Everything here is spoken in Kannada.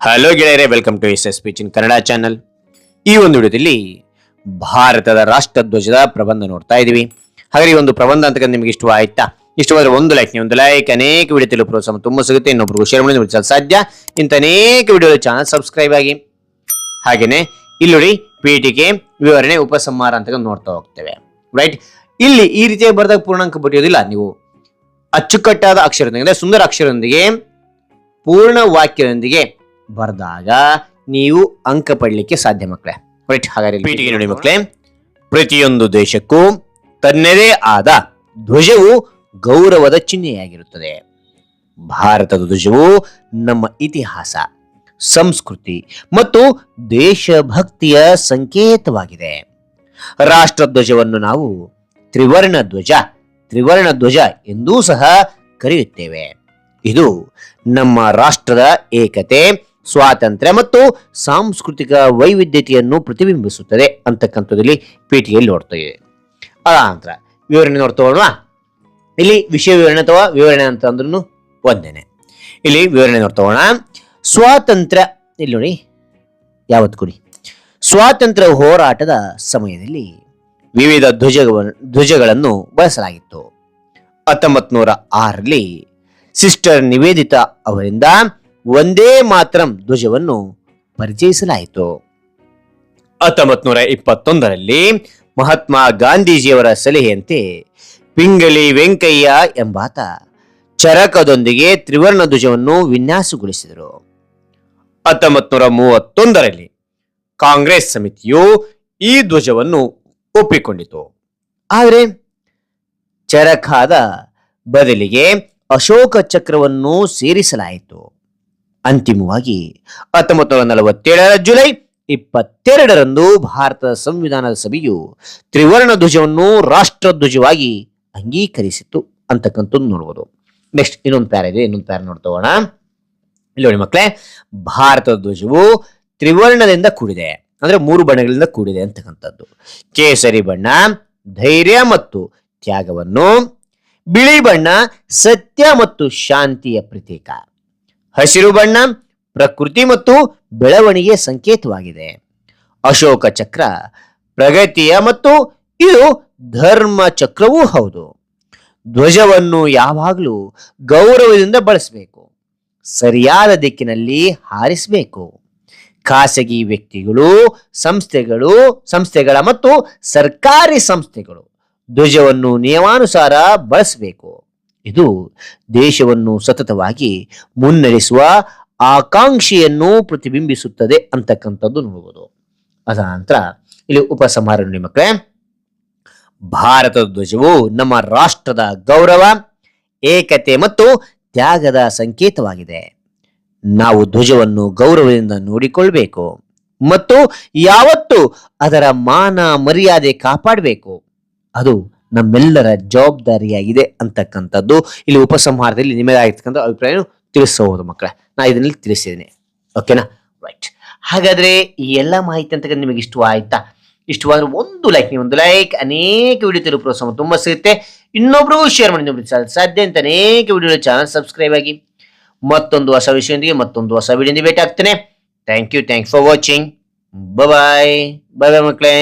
ಹಲೋ ಗೆಳೆಯರೇ welcome to S S pitch in Kannada channel ಈ ಒಂದು ವಿಡಿಯೋದಲ್ಲಿ ಭಾರತದ ರಾಷ್ಟ್ರಧ್ವಜದ ಪ್ರಬಂಧ ನೋಡ್ತಾ ಇದೀವಿ. ಹಾಗಾದ್ರೆ ಈ ಒಂದು ಪ್ರಬಂಧ ಅಂತ ನಿಮ್ಗೆ ಇಷ್ಟ ಆಯ್ತಾ? ಇಷ್ಟವಾದ್ರೆ ಒಂದು ಲೈಕ್ ನೀವು ಒಂದು ಲೈಕ್ ಅನೇಕ ವಿಡಿಯೋ ಪ್ರೋತ್ಸಾಹ ತುಂಬಾ ಸಿಗುತ್ತೆ. ಇನ್ನೊಬ್ರು ಶೇರ್ ಮಾಡಿ ನೋಡಿ ಸಾಧ್ಯ. ಇಂಥ ಅನೇಕ ವಿಡಿಯೋ ಚಾನಲ್ ಸಬ್ಸ್ಕ್ರೈಬ್ ಆಗಿ. ಹಾಗೇನೆ, ಇಲ್ಲಿ ನೋಡಿ ಪೀಠಿಕೆ ವಿವರಣೆ ಉಪಸಂಹಾರ ಅಂತ ನೋಡ್ತಾ ಹೋಗ್ತೇವೆ. ರೈಟ್ ಇಲ್ಲಿ ಈ ರೀತಿಯಾಗಿ ಬರೆದಾಗ ಪೂರ್ಣಾಂಕ ಬರೆಯೋದಿಲ್ಲ. ನೀವು ಅಚ್ಚುಕಟ್ಟಾದ ಅಕ್ಷರದೊಂದಿಗೆ, ಸುಂದರ ಅಕ್ಷರದೊಂದಿಗೆ, ಪೂರ್ಣ ವಾಕ್ಯದೊಂದಿಗೆ ಬರೆದಾಗ ನೀವು ಅಂಕ ಪಡಲಿಕ್ಕೆ ಸಾಧ್ಯ ಮಕ್ಕಳೇ ರೈಟ್ ಹಾಗಾದ್ರೆ ಪೀಠಿಗೆ ನೋಡಿ ಮಕ್ಕಳೇ ಪ್ರತಿಯೊಂದು ದೇಶಕ್ಕೂ ತನ್ನದೇ ಆದ ಧ್ವಜವು ಗೌರವದ ಚಿಹ್ನೆಯಾಗಿರುತ್ತದೆ. ಭಾರತದ ಧ್ವಜವು ನಮ್ಮ ಇತಿಹಾಸ ಸಂಸ್ಕೃತಿ ಮತ್ತು ದೇಶಭಕ್ತಿಯ ಸಂಕೇತವಾಗಿದೆ. ರಾಷ್ಟ್ರಧ್ವಜವನ್ನು ನಾವು ತ್ರಿವರ್ಣ ಧ್ವಜ ತ್ರಿವರ್ಣ ಧ್ವಜ ಎಂದೂ ಸಹ ಕರೆಯುತ್ತೇವೆ. ಇದು ನಮ್ಮ ರಾಷ್ಟ್ರದ ಏಕತೆ ಸ್ವಾತಂತ್ರ್ಯ ಮತ್ತು ಸಾಂಸ್ಕೃತಿಕ ವೈವಿಧ್ಯತೆಯನ್ನು ಪ್ರತಿಬಿಂಬಿಸುತ್ತದೆ ಅಂತಕ್ಕಂಥದ್ದಲ್ಲಿ ಪೀಠಿಗೆಯಲ್ಲಿ ನೋಡ್ತಾ ಅದ ನಂತರ ವಿವರಣೆ ನೋಡ್ತಾ ಇಲ್ಲಿ ವಿಷಯ ವಿವರಣೆ ಅಥವಾ ವಿವರಣೆ ಅಂತ ಅಂದ್ರೂ ಒಂದೇನೆ. ಇಲ್ಲಿ ವಿವರಣೆ ನೋಡ್ತಾ ಸ್ವಾತಂತ್ರ್ಯ, ಇಲ್ಲಿ ನೋಡಿ, ಯಾವತ್ತು ಕೊಡಿ? ಸ್ವಾತಂತ್ರ್ಯ ಹೋರಾಟದ ಸಮಯದಲ್ಲಿ ವಿವಿಧ ಧ್ವಜ ಧ್ವಜಗಳನ್ನು ಬಳಸಲಾಗಿತ್ತು. ಹತ್ತೊಂಬತ್ತು ನೂರ ಆರರಲ್ಲಿ ಸಿಸ್ಟರ್ ನಿವೇದಿತಾ ಅವರಿಂದ ಒಂದೇ ಮಾತ್ರಂ ಧ್ವಜವನ್ನು ಪರಿಚಯಿಸಲಾಯಿತು. ಹತ್ತೊಂಬತ್ ನೂರ ಇಪ್ಪತ್ತೊಂದರಲ್ಲಿ ಮಹಾತ್ಮ ಗಾಂಧೀಜಿಯವರ ಸಲಹೆಯಂತೆ ಪಿಂಗಲಿ ವೆಂಕಯ್ಯ ಎಂಬಾತ ಚರಕದೊಂದಿಗೆ ತ್ರಿವರ್ಣ ಧ್ವಜವನ್ನು ವಿನ್ಯಾಸಗೊಳಿಸಿದರು. ಹತ್ತೊಂಬತ್ ನೂರ ಮೂವತ್ತೊಂದರಲ್ಲಿ ಕಾಂಗ್ರೆಸ್ ಸಮಿತಿಯು ಈ ಧ್ವಜವನ್ನು ಒಪ್ಪಿಕೊಂಡಿತು. ಆದರೆ ಚರಕಾದ ಬದಲಿಗೆ ಅಶೋಕ ಚಕ್ರವನ್ನು ಸೇರಿಸಲಾಯಿತು. ಅಂತಿಮವಾಗಿ ಹತ್ತೊಂಬತ್ತು ನೂರ ನಲವತ್ತೇಳರ ಜುಲೈ ಇಪ್ಪತ್ತೆರಡರಂದು ಭಾರತದ ಸಂವಿಧಾನದ ಸಭೆಯು ತ್ರಿವರ್ಣ ಧ್ವಜವನ್ನು ರಾಷ್ಟ್ರ ಧ್ವಜವಾಗಿ ಅಂಗೀಕರಿಸಿತು ಅಂತಕ್ಕಂಥದ್ದು ನೋಡ್ಬೋದು. ನೆಕ್ಸ್ಟ್ ಇನ್ನೊಂದು ಪ್ಯಾರ ಇದೆ, ಇನ್ನೊಂದು ಪ್ಯಾರ ನೋಡ್ತೋಣ ಇಲ್ಲಿ ನೋಡಿ ಮಕ್ಕಳೇ ಭಾರತದ ಧ್ವಜವು ತ್ರಿವರ್ಣದಿಂದ ಕೂಡಿದೆ, ಅಂದ್ರೆ ಮೂರು ಬಣ್ಣಗಳಿಂದ ಕೂಡಿದೆ ಅಂತಕ್ಕಂಥದ್ದು. ಕೇಸರಿ ಬಣ್ಣ, ಧೈರ್ಯ ಮತ್ತು ತ್ಯಾಗವನ್ನು, ಬಿಳಿ ಬಣ್ಣ, ಸತ್ಯ ಮತ್ತು ಶಾಂತಿಯ ಪ್ರತೀಕ. ಹಸಿರು ಬಣ್ಣ, ಪ್ರಕೃತಿ ಮತ್ತು ಬೆಳವಣಿಗೆ ಸಂಕೇತವಾಗಿದೆ. ಅಶೋಕ ಚಕ್ರ, ಪ್ರಗತಿಯ ಮತ್ತು ಇದು ಧರ್ಮ ಚಕ್ರವೂ ಹೌದು. ಧ್ವಜವನ್ನು ಯಾವಾಗಲೂ ಗೌರವದಿಂದ ಬಳಸಬೇಕು. ಸರಿಯಾದ ದಿಕ್ಕಿನಲ್ಲಿ ಹಾರಿಸಬೇಕು. ಖಾಸಗಿ ವ್ಯಕ್ತಿಗಳು, ಸಂಸ್ಥೆಗಳು, ಸಂಸ್ಥೆಗಳ ಮತ್ತು ಸರ್ಕಾರಿ ಸಂಸ್ಥೆಗಳು ಧ್ವಜವನ್ನು ನಿಯಮಾನುಸಾರ ಬಳಸಬೇಕು. ಇದು ದೇಶವನ್ನು ಸತತವಾಗಿ ಮುನ್ನಡೆಸುವ ಆಕಾಂಕ್ಷೆಯನ್ನು ಪ್ರತಿಬಿಂಬಿಸುತ್ತದೆ ಅಂತಕ್ಕಂಥದ್ದು ನೋಡಬಹುದು ಅದ ನಂತರ ಇಲ್ಲಿ ನೋಡಿ ಮಕ್ಕಳೇ. ಭಾರತದ ಧ್ವಜವು ನಮ್ಮ ರಾಷ್ಟ್ರದ ಗೌರವ, ಏಕತೆ ಮತ್ತು ತ್ಯಾಗದ ಸಂಕೇತವಾಗಿದೆ. ನಾವು ಧ್ವಜವನ್ನು ಗೌರವದಿಂದ ನೋಡಿಕೊಳ್ಬೇಕು ಮತ್ತು ಯಾವತ್ತು ಅದರ ಮಾನ ಮರ್ಯಾದೆ ಕಾಪಾಡಬೇಕು. ಅದು ನಮ್ಮೆಲ್ಲರ ಜವಾಬ್ದಾರಿಯಾಗಿದೆ ಅಂತಕ್ಕಂಥದ್ದು ಇಲ್ಲಿ ಉಪಸಂಹಾರದಲ್ಲಿ ನಿಮಗಾಗಿರ್ತಕ್ಕಂಥ ಅಭಿಪ್ರಾಯ ತಿಳಿಸಬಹುದು ಮಕ್ಕಳ. ನಾ ಇದನ್ನಲ್ಲಿ ತಿಳಿಸಿದ್ದೀನಿ. ಓಕೆನಾ ರೈಟ್ ಹಾಗಾದ್ರೆ ಈ ಎಲ್ಲ ಮಾಹಿತಿ ಅಂತಕ್ಕಂಥ ನಿಮಗೆ ಇಷ್ಟ ಆಯ್ತಾ? ಇಷ್ಟವಾದ್ರೆ ಒಂದು ಲೈಕ್ ನೀವು ಒಂದು ಲೈಕ್ ಅನೇಕ ವಿಡಿಯೋ ತಿಳಿಯೋ ಪ್ರೋತ್ಸಾಹ ತುಂಬಾ ಸಿಗುತ್ತೆ. ಇನ್ನೊಬ್ರು ಶೇರ್ ಮಾಡಿ ನೋಡಿ ಸಾಧ್ಯ ಅಂತ ಅನೇಕ ವಿಡಿಯೋ ಚಾನಲ್ ಸಬ್ಸ್ಕ್ರೈಬ್ ಆಗಿ ಮತ್ತೊಂದು ಹೊಸ ವಿಷಯದೊಂದಿಗೆ ಮತ್ತೊಂದು ಹೊಸ ವಿಡಿಯೋದಿಂದ ಭೇಟಿ ಆಗ್ತೇನೆ. Thank you thanks for watching bye bye bye ಮಕ್ಕಳೇ.